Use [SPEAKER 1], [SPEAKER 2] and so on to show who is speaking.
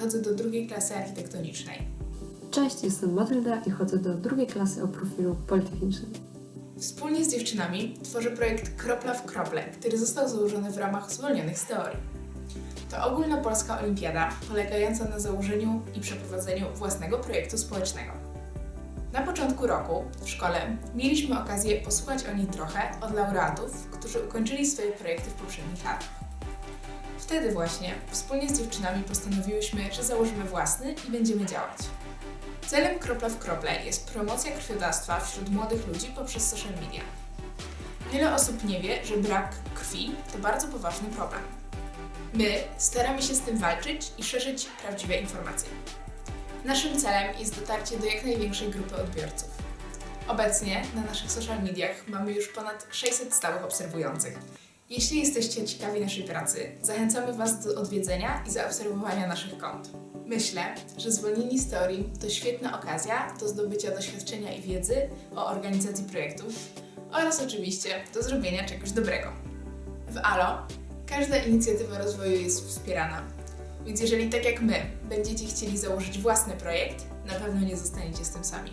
[SPEAKER 1] chodzę do drugiej klasy architektonicznej.
[SPEAKER 2] Cześć, jestem Matylda i chodzę do drugiej klasy o profilu politechnicznym.
[SPEAKER 1] Wspólnie z dziewczynami tworzę projekt Kropla w Krople, który został założony w ramach zwolnionych z teorii. To ogólnopolska olimpiada polegająca na założeniu i przeprowadzeniu własnego projektu społecznego. Na początku roku w szkole mieliśmy okazję posłuchać o niej trochę od laureatów, którzy ukończyli swoje projekty w poprzednich latach. Wtedy właśnie wspólnie z dziewczynami postanowiłyśmy, że założymy własny i będziemy działać. Celem Kropla w Krople jest promocja krwiodawstwa wśród młodych ludzi poprzez social media. Wiele osób nie wie, że brak krwi to bardzo poważny problem. My staramy się z tym walczyć i szerzyć prawdziwe informacje. Naszym celem jest dotarcie do jak największej grupy odbiorców. Obecnie na naszych social mediach mamy już ponad 600 stałych obserwujących. Jeśli jesteście ciekawi naszej pracy, zachęcamy Was do odwiedzenia i zaobserwowania naszych kont. Myślę, że zwolnieni z teorii to świetna okazja do zdobycia doświadczenia i wiedzy o organizacji projektów oraz oczywiście do zrobienia czegoś dobrego. W ALO każda inicjatywa rozwoju jest wspierana, więc jeżeli tak jak my będziecie chcieli założyć własny projekt, na pewno nie zostaniecie z tym sami.